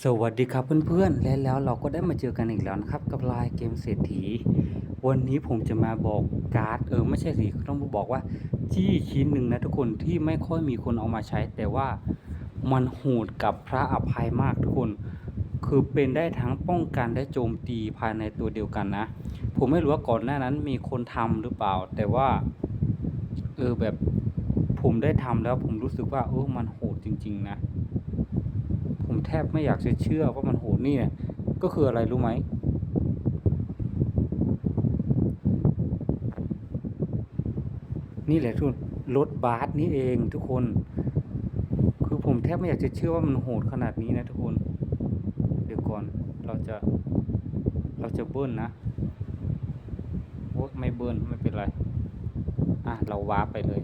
สวัสดีครับเพื่อนๆ และแล้วเราก็ได้มาเจอกันอีกแล้วนะครับ กับลายเกมเศรษฐี วันนี้ผมจะมาบอกการ์ดเออไม่ใช่สิต้องบอกว่าจี้ชิ้นหนึ่งนะทุกคนที่ไม่ค่อยมีคนเอามาใช้ แต่ว่ามันโหดกับพระอภัยมากทุกคน คือเป็นได้ทั้งป้องกันและโจมตีภายในตัวเดียวกันนะ ผมไม่รู้ว่าก่อนหน้านั้นมีคนทำหรือเปล่า แต่ว่าเออแบบผมได้ทำแล้วผมรู้สึกว่าเออมันโหดจริง ๆ นะ ผมแทบไม่อยากจะเชื่อว่ามันโหดนี่เนี่ยก็คืออะไรรู้ไหมนี่แหละทุกคนรถบัสนี่เองทุกคน คือผมแทบไม่อยากจะเชื่อว่ามันโหดขนาดนี้นะทุกคน เดี๋ยวก่อนเราจะเราจะเบิ้ลนะโอ้ไม่เบิ้ลไม่เป็นไรอะเราวาร์ปไปเลย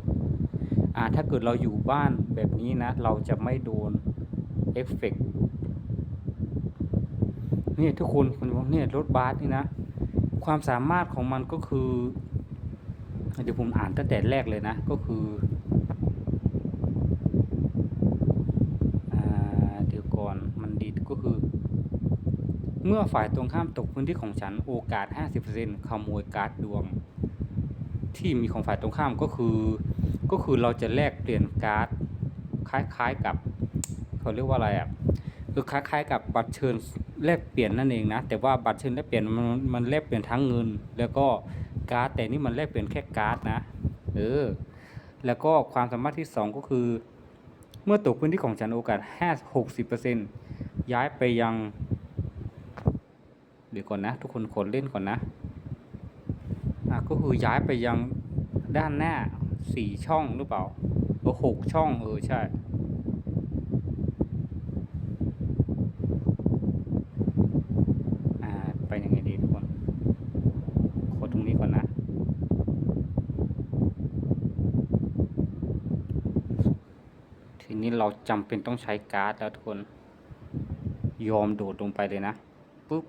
อ่าถ้าเกิดเราอยู่บ้านแบบนี้นะ เราจะไม่โดน อฟเฟกนี่ทุกคนคุณบอกเนี่ยรถบัสนี่นะ ความสามารถของมันก็คือเดี๋ยวผมอ่านตั้งแต่แรกเลยนะ ก็คืออเดี๋ยวก่อนมันดีก็คือ เมื่อฝ่ายตรงข้ามตกพื้นที่ของฉันโอกาส 50%ขโมยการ์ดดวง ที่มีของฝ่ายตรงข้ามก็คือ ก็คือเราจะแลกเปลี่ยนการ์ดคล้ายๆกับ เขาเรียกว่าอะไรอะคือคล้ายๆกับบัตรเชิญแลกเปลี่ยนนั่นเองนะ แต่ว่าบัตรเชิญแลกเปลี่ยนมันมันแลกเปลี่ยนทั้งเงิน แล้วก็การ์ดแต่นี่มันแลกเปลี่ยนแค่การ์ดนะเออแล้วก็ความสามารถที่ 2 ก็คือ เมื่อตกพื้นที่ของฉันโอกาส5 60%ย้ายไปยังเดี๋ยวก่อนนะ ทุกคนขอเล่นก่อนนะอะก็คือย้ายไปยังด้านหน้าสี่ช่องหรือเปล่าเออหกช่องเออใช่ อ่า ไปยังไงดีทุกคนกดตรงนี้ก่อนนะ ทีนี้ เราจำเป็นต้องใช้การ์ดแล้วทุกคนยอมโดดลงไปเลยนะปุ๊บ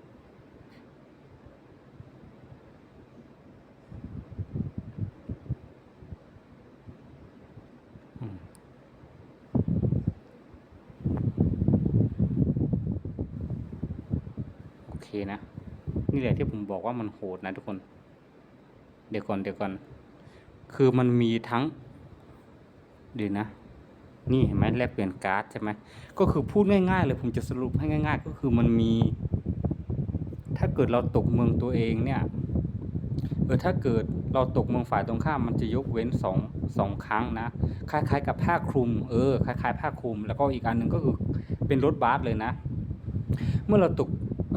โอเคนะ นี่แหละที่ผมบอกว่ามันโหดนะทุกคน เดี๋ยวก่อนเดี๋ยวก่อน คือมันมีทั้งเดี๋ยวนะ นี่เห็นไหมแลกเปลี่ยนการ์ดใช่ไหมก็คือพูดง่ายๆเลยผมจะสรุปให้ง่าย ๆ ก็คือมันมี ถ้าเกิดเราตกเมืองตัวเองเนี่ยเออถ้าเกิดเราตกเมืองฝ่ายตรงข้ามมันจะยกเว้นสองสองครั้งนะคล้ายๆ กับผ้าคลุมเออคล้ายๆผ้าคลุม แล้วก็อีกอันหนึ่งก็คือเป็นรถบัสเลยนะ เมื่อเราตก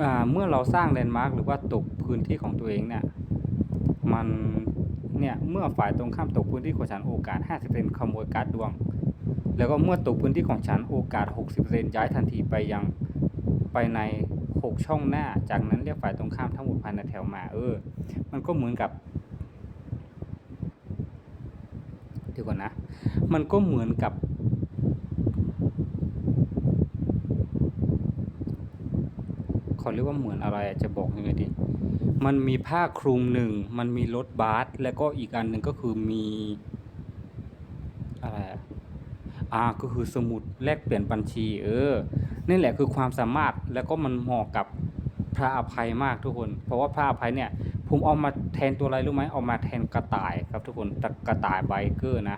อ่าเมื่อเราสร้างแลนด์มาร์กหรือว่าตกพื้นที่ของตัวเองเนี่ยมันเนี่ยเมื่อฝ่ายตรงข้ามตกพื้นที่ของฉันโอกาส 50%ขโมยการ์ดดวง แล้วก็เมื่อตกพื้นที่ของฉันโอกาส 60%ย้ายทันทีไปยังไปใน 6 ช่องหน้า จากนั้นเรียกฝ่ายตรงข้ามทั้งหมดภายในแถวมาเออ มันก็เหมือนกับเดี๋ยวก่อนนะ มันก็เหมือนกับขาเรียกว่าเหมือนอะไรจะบอกยังไงดี มันมีผ้าคลุมหนึ่ง มันมีรถบัส แล้วก็อีกอันหนึ่งก็คือมีอะไรอะ อ่าก็คือสมุดแลกเปลี่ยนบัญชี เออ นี่แหละคือความสามารถแล้วก็มันเหมาะกับพระอภัยมากทุกคน เพราะว่าพระอภัยเนี่ยผมเอามาแทนตัวอะไรรู้ไหมเอามาแทนกระต่ายครับทุกคนตกระต่ายไบเกอร์นะ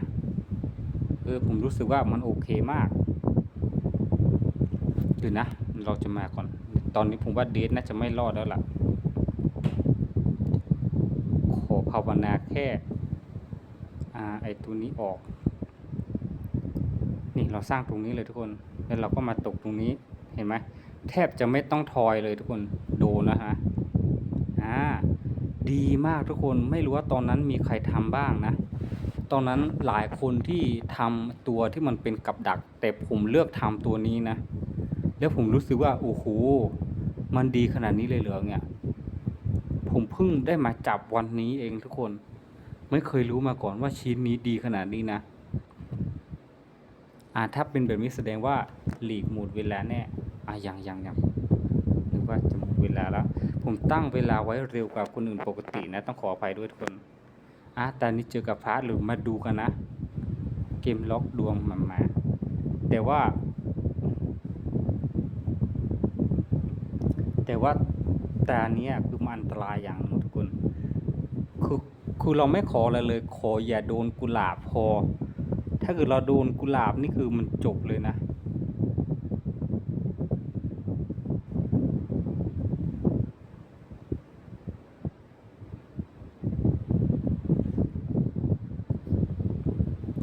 เออผมรู้สึกว่ามันโอเคมากเดี๋ยวนะ เราจะมาก่อน ตอนนี้ผมว่าเดทน่าจะไม่รอดแล้วล่ะ ขอภาวนาแค่ อ่า ไอตัวนี้ออก นี่เราสร้างตรงนี้เลยทุกคน แล้วเราก็มาตกตรงนี้ เห็นไหมแทบจะไม่ต้องทอยเลยทุกคนดูนะฮะอ่าดีมากทุกคนไม่รู้ว่าตอนนั้นมีใครทำบ้างนะ ตอนนั้นหลายคนที่ทำตัวที่มันเป็นกับดัก แต่ผมเลือกทำตัวนี้นะ แล้วผมรู้สึกว่าโอ้โหมันดีขนาดนี้เลยเหรอเนี่ย ผมเพิ่งได้มาจับวันนี้เองทุกคน ไม่เคยรู้มาก่อนว่าชิ้นนี้ดีขนาดนี้นะ อ่าถ้าเป็นแบบนี้แสดงว่าหลีกหมดเวลาแน่อะยังยังยังนึกว่าจะหมดเวลาแล้ว ผมตั้งเวลาไว้เร็วกว่าคนอื่นปกตินะ ต้องขออภัยด้วยทุกคนอะแต่นี้เจอกับพระหรือมาดูกันนะ เกมล็อกดวงมามา แต่ว่า แต่ว่าแต่นเนี้ยคือมันอันตรายอย่างหนึงทุกคนคือคือเราไม่ขออะไรเลย ขออย่าโดนกุหลาบพอ ถ้าเกิดเราโดนกุหลาบนี่คือมันจบเลยนะ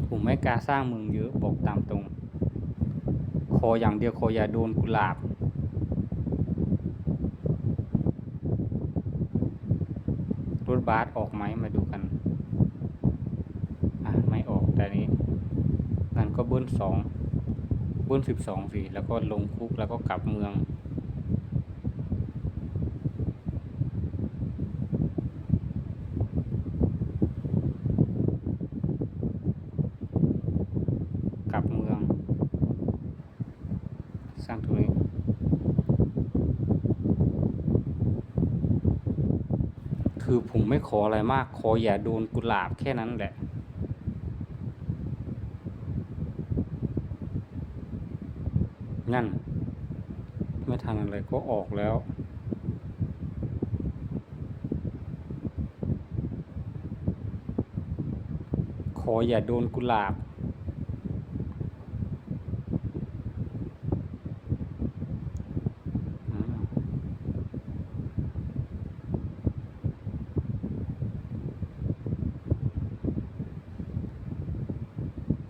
ผมไม่กล้าสร้างเมืองเยอะบอกตามตรง ขออย่างเดียวขออย่าโดนกุหลาบรถบัสออกไหมมาดูกัน อะ ไม่ออกแต่นี้ งั้นก็เบิ้ลสองเบิ้ลสิบสองสิแล้วก็ลงคุกแล้วก็กลับเมือง กลับเมือง สร้างตรงนี้คือผมไม่ขออะไรมาก ขออย่าโดนกุหลาบแค่นั้นแหละ นั่น ไม่ทันอะไรก็ออกแล้ว ขออย่าโดนกุหลาบ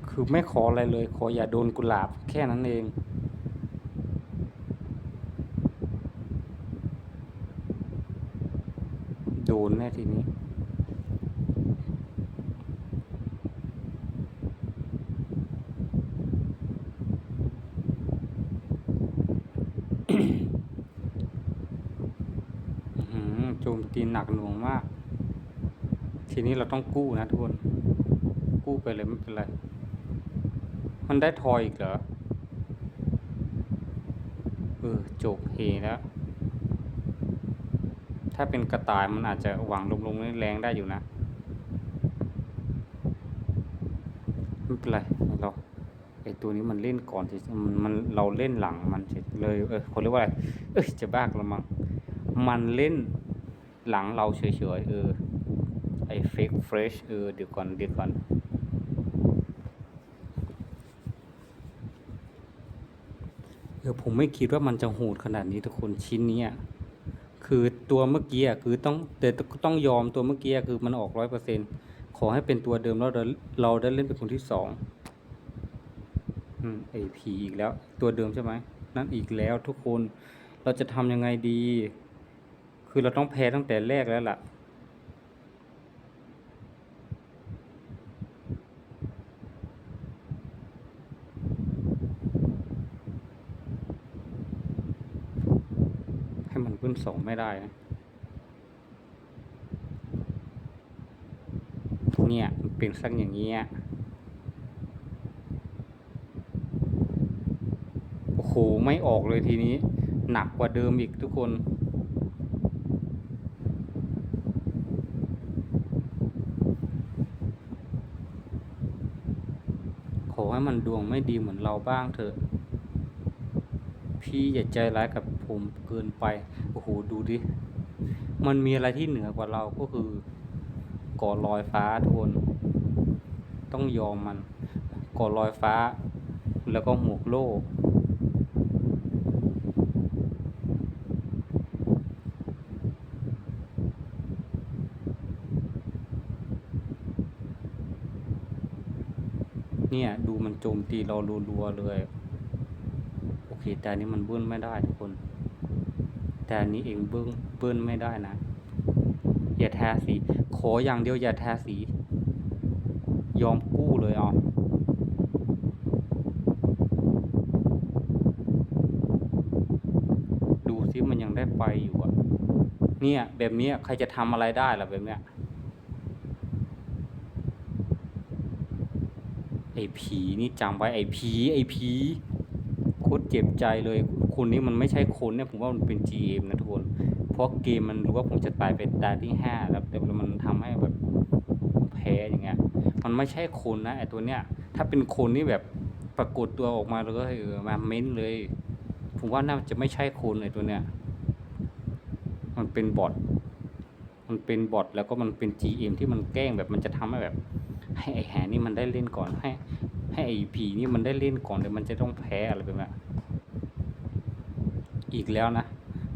คือไม่ขออะไรเลย ขออย่าโดนกุหลาบแค่นั้นเอง โดนแน่ทีนี้หือโจมตีหนักหน่วงมาก ทีนี้เราต้องกู้นะทุกคน กู้ไปเลยไม่เป็นไร มันได้ทอยอีกเหรอ เออจบเฮแล้ว ถ้าเป็นกระต่ายมันอาจจะหวังลงๆแรงได้อยู่นะไม่เป็นไรเราไอตัวนี้มันเล่นก่อนสิมันมันเราเล่นหลังมันเฉยเลยเออเขาเรียกว่าอะไรเอ้ยจะบ้าละมั้งมันเล่นหลังเราเฉยๆเออไอเฟกเฟรชเออเดี๋ยวก่อนเดี๋ยวก่อนเออผมไม่คิดว่ามันจะโหดขนาดนี้ทุกคนชิ้นนี้ คือตัวเมื่อกี้คือต้องแต่ต้องยอมตัวเมื่อกี้คือมันออกร้อยเปอร์เซ็นขอให้เป็นตัวเดิมแล้วเราเราได้เล่นเป็นคนที่สองอืมไอผีอีกแล้ว ตัวเดิมใช่ไหมนั่นอีกแล้วทุกคนเราจะทำยังไงดี คือเราต้องแพ้ตั้งแต่แรกแล้วล่ะ ให้มันขึ้นสอง ไม่ได้นะเนี่ยมันเป็นสักอย่างเงี้ยโอ้โหไม่ออกเลยทีนี้ หนักกว่าเดิมอีกทุกคนขอให้มันดวงไม่ดีเหมือนเราบ้างเถอะ พี่อย่าใจร้ายกับผมเกินไป ดูดิ มันมีอะไรที่เหนือกว่าเราก็คือก่อลอยฟ้าทุกคน ต้องยอมมัน ก่อลอยฟ้า แล้วก็หมวกโล่เนี่ยดูมันโจมตีเรารัวๆเลย โอเค แต่นี้มันเบิ้ลไม่ได้ทุกคน แต่อันนี้เองเบิ้ลเบิ้ลไม่ได้นะ อย่าแทาสี ขออย่างเดียวอย่าแทาสี ยอมกู้เลยเอาดูซิมันยังได้ไปอยู่อะเนี่ย แบบนี้ใครจะทำอะไรได้ล่ะแบบเนี้ยไอ้ผีนี่จำไว้ไอ้ผีไอ้ผีโคตรเจ็บใจเลย คนนี้มันไม่ใช่คนเนี่ยผมว่ามันเป็น GM นะทุกคน เพราะเกมมันรู้ว่าผมจะตายไปตายที่ห้าแล้วแต่มันทำให้แบบแพ้อย่างเงี้ย มันไม่ใช่คนนะไอตัวเนี้ย ถ้าเป็นคนนี่แบบปรากฏตัวออกมาเลยเออมาเม้นเลย ผมว่าน่าจะไม่ใช่คนไอตัวเนี้ย มันเป็นบอท มันเป็นบอทแล้วก็มันเป็น GM ที่มันแกล้งแบบมันจะทำให้แบบ ให้ไอแหนนี่มันได้เล่นก่อนให้ ให้ไอผีนี่มันได้เล่นก่อนเดี๋ยวมันจะต้องแพ้อะไรแบบนี้ อีกแล้วนะ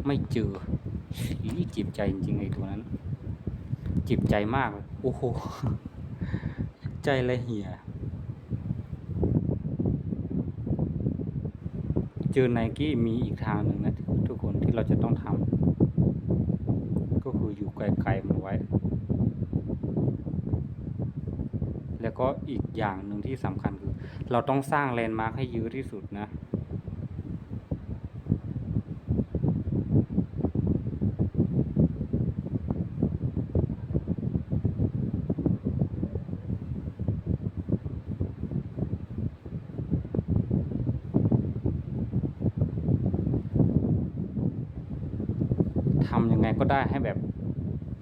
ไม่เจออีจิบใจจริงๆไอ้ตัวนั้นจิบใจมากโอ้โหใจละเหี่ยเจอไนกี้มีอีกทางหนึ่งนะทุกคนที่เราจะต้องทำก็คืออยู่ไกลๆมันไว้ แล้วก็อีกอย่างหนึ่งที่สำคัญคือ เราต้องสร้างแลนด์มาร์คให้เยอะที่สุดนะ ทำยังไง ก็ได้ให้แบบ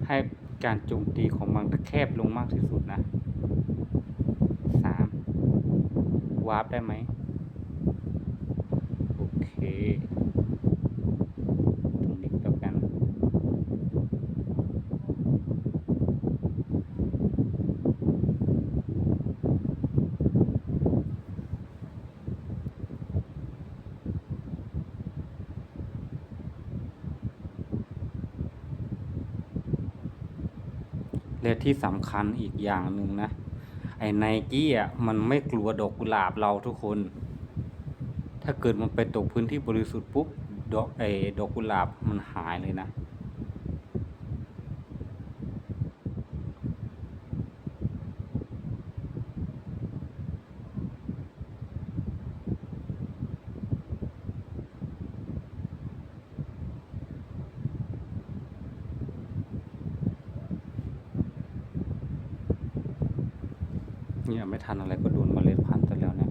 ให้การโจมตีของมันแคบลงมากที่สุดนะสามวาร์ปได้ไหม โอเค ตรงนี้ก็แล้วกัน และ ที่สำคัญอีกอย่างหนึ่งนะ ไอ้ไนกี้อะมันไม่กลัวดอกกุหลาบเราทุกคน ถ้าเกิดมันไปตกพื้นที่บริสุทธิ์ปุ๊บดอกไอ้ดอกกุหลาบมันหายเลยนะ เนี่ยไม่ทันอะไรก็โดนธุ์ซะแล้วเนี่ย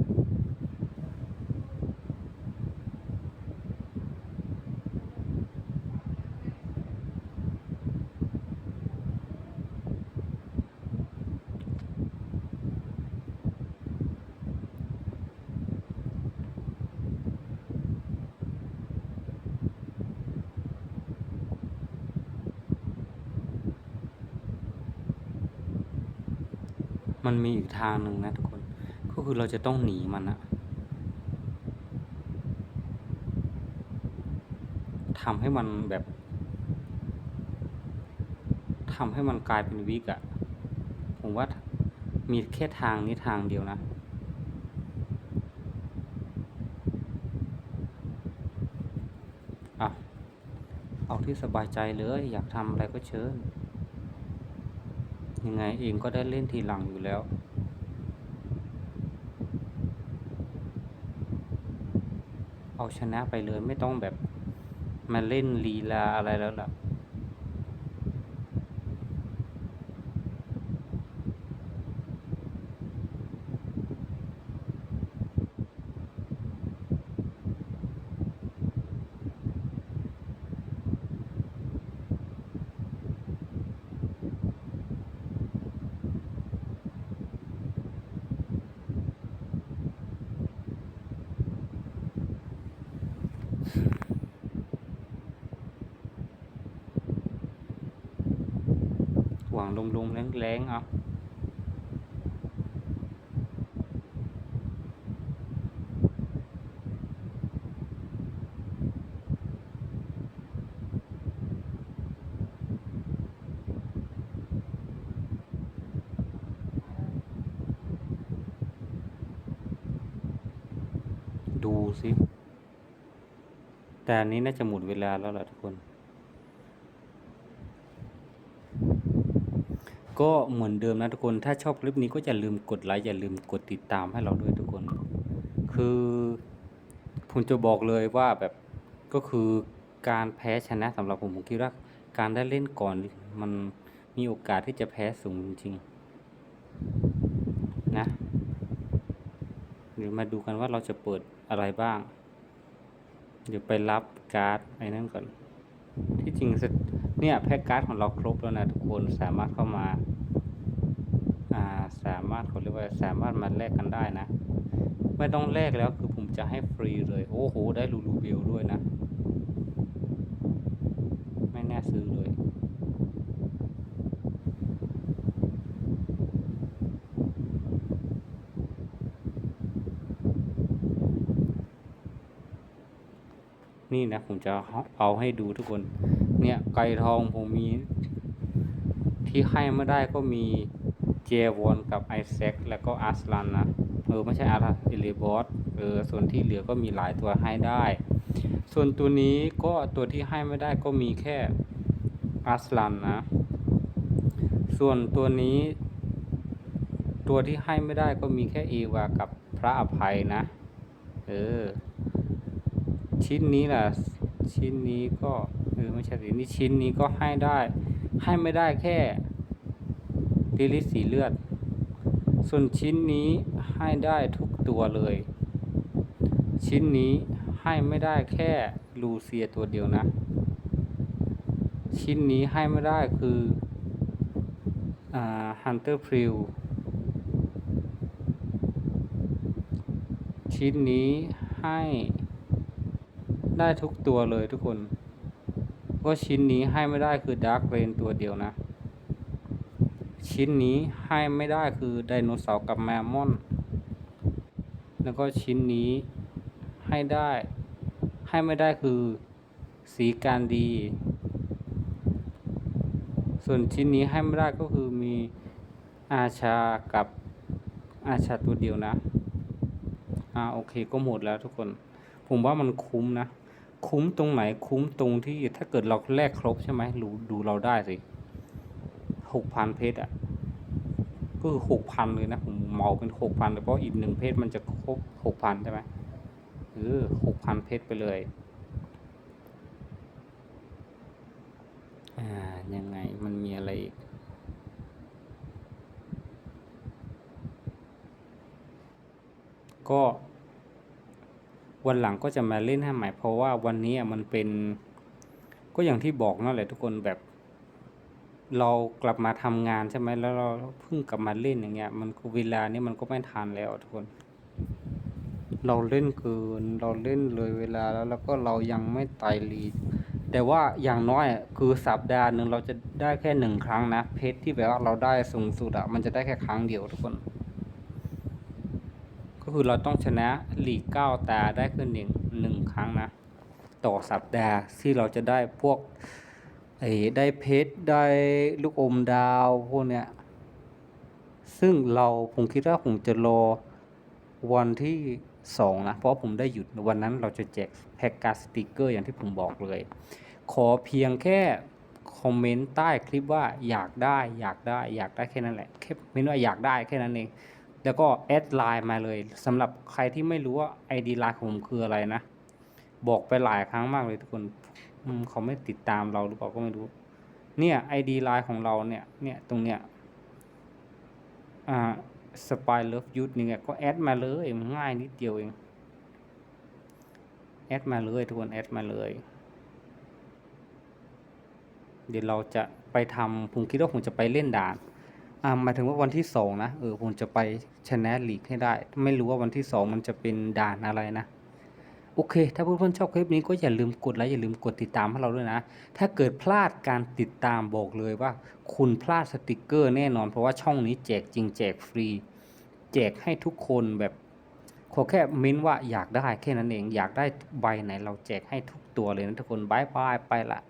มันมีอีกทางหนึ่งนะทุกคน ก็คือเราจะต้องหนีมันอะทำให้มันแบบทำให้มันกลายเป็นวิกอะผมว่ามีแค่ทางนี้ทางเดียวนะอะเอาที่สบายใจเลย อยากทำอะไรก็เชิญ ยังไงเองก็ได้เล่นทีหลังอยู่แล้ว เอาชนะไปเลยไม่ต้องแบบมาเล่นลีลาอะไรแล้วล่ะ หวังลมๆแรงๆเอาดูสิแต่อันนี้น่าจะหมดเวลาแล้วล่ะทุกคน ก็เหมือนเดิมนะทุกคน ถ้าชอบคลิปนี้ก็อย่าลืมกดไลค์อย่าลืมกดติดตามให้เราด้วยทุกคน คือผมจะบอกเลยว่าแบบก็คือการแพ้ชนะสำหรับผมผมคิดว่าการได้เล่นก่อนมันมีโอกาสที่จะแพ้สูงจริงๆนะเดี๋ยวมาดูกันว่าเราจะเปิดอะไรบ้าง เดี๋ยวไปรับการ์ดไอ้นั่นก่อน ที่จริงส เนี่ยแพ็กการ์ดของเราครบแล้วนะทุกคนสามารถเข้ามาสามารถเขาเรียกว่าสามารถมาแลกกันได้นะ ไม่ต้องแลกแล้วคือผมจะให้ฟรีเลย โอ้โห ได้ลูลูเบลด้วยนะ ไม่แน่ซื้อเลยนี่นะผมจะเอาให้ดูทุกคน เนี่ยไก่ทองผมมี ที่ให้ไม่ได้ก็มีเจวอนกับไอแซคแล้วก็อาสลันนะเออไม่ใช่อาร์เอเลบอสเออส่วนที่เหลือก็มีหลายตัวให้ได้ ส่วนตัวนี้ก็ตัวที่ให้ไม่ได้ก็มีแค่อาสลันนะ ส่วนตัวนี้ ตัวที่ให้ไม่ได้ก็มีแค่เอวากับพระอภัยนะ เออ ชิ้นนี้ล่ะ ชิ้นนี้ก็ เออไม่ใช่สินี่ชิ้นนี้ก็ให้ได้ ให้ไม่ได้แค่ลิลิสสีเลือด ส่วนชิ้นนี้ให้ได้ทุกตัวเลย ชิ้นนี้ให้ไม่ได้แค่ลูเซียตัวเดียวนะ ชิ้นนี้ให้ไม่ได้คือฮันเตอร์พริวชิ้นนี้ให้ได้ทุกตัวเลยทุกคน ว่าชิ้นนี้ให้ไม่ได้คือดาร์กเรนตัวเดียวนะ ชิ้นนี้ให้ไม่ได้คือไดโนเสาร์กับแมมมอน แล้วก็ชิ้นนี้ให้ได้ให้ไม่ได้คือสีการดี ส่วนชิ้นนี้ให้ไม่ได้ก็คือมีอาชากับอาชาตัวเดียวนะ อ่าโอเคก็หมดแล้วทุกคน ผมว่ามันคุ้มนะ คุ้มตรงไหนคุ้มตรงที่ถ้าเกิดเราแลกครบใช่ไหมดูดูเราได้สิหกพันเพชรอะก็คือหกพันเลยนะผมเมาเป็นหกพันเลยเพราะอีกหนึ่งเพชรมันจะครบหกพันใช่ไหมเออหกพันเพชรไปเลยอ่ายังไงมันมีอะไรอีกก็ วันหลังก็จะมาเล่นให้ใหม่เพราะว่าวันนี้มันเป็นก็อย่างที่บอกนั่นแหละทุกคนแบบ เรากลับมาทำงานใช่ไหมแล้วเราเพิ่งกลับมาเล่นอย่างเงี้ย มันเวลานี่มันก็ไม่ทันแล้วทุกคน เราเล่นเกินเราเล่นเลยเวลาแล้วแล้วก็เรายังไม่ไต่ลีกแต่ว่าอย่างน้อยคือสัปดาห์หนึ่งเราจะได้แค่หนึ่งครั้งนะเพชรที่แบบว่าเราได้สูงสุดอะมันจะได้แค่ครั้งเดียวทุกคน คือเราต้องชนะหลีกเก้าตาได้ขึ้นหนึ่งหนึ่งครั้งนะ ต่อสัปดาห์ที่เราจะได้พวกไอ้ได้เพชรได้ลูกอมดาวพวกเนี้ยซึ่งเราผมคิดว่าผมจะรอวันที่สองนะ เพราะผมได้หยุดวันนั้นเราจะแจกแพ็กการ์ดสติกเกอร์อย่างที่ผมบอกเลย ขอเพียงแค่คอมเมนต์ใต้คลิปว่าอยากได้อยากได้อยากได้แค่นั้นแหละแค่เมนว่าอยากได้แค่นั้นเอง แล้วก็แอดไลน์มาเลยสำหรับใครที่ไม่รู้ว่า ID ไลน์ของผมคืออะไรนะ บอกไปหลายครั้งมากเลยทุกคนเขาไม่ติดตามเราหรือเปล่าก็ไม่รู้ เนี่ย ID ไลน์ของเราเนี่ย เนี่ยตรงเนี้ย อ่าสปายเลิฟยูทนี่ไงก็แอดมาเลยง่ายนิดเดียวเอง แอดมาเลยทุกคนแอดมาเลย เดี๋ยวเราจะไปทำผมคิดว่าผมจะไปเล่นด่าน อ่าหมายถึงว่าวันที่สองนะเออผมจะไปชนะลีกให้ได้ ไม่รู้ว่าวันที่สองมันจะเป็นด่านอะไรนะโอเค ถ้าเพื่อนๆชอบคลิปนี้ก็อย่าลืมกดไลค์อย่าลืมกดติดตามให้เราด้วยนะ ถ้าเกิดพลาดการติดตามบอกเลยว่า คุณพลาดสติกเกอร์แน่นอน เพราะว่าช่องนี้แจกจริงแจกฟรี แจกให้ทุกคนแบบขอแค่เม้นว่าอยากได้แค่นั้นเองอยากได้ใบไหนเราแจกให้ทุกตัวเลยนะทุกคนบายบายไปละ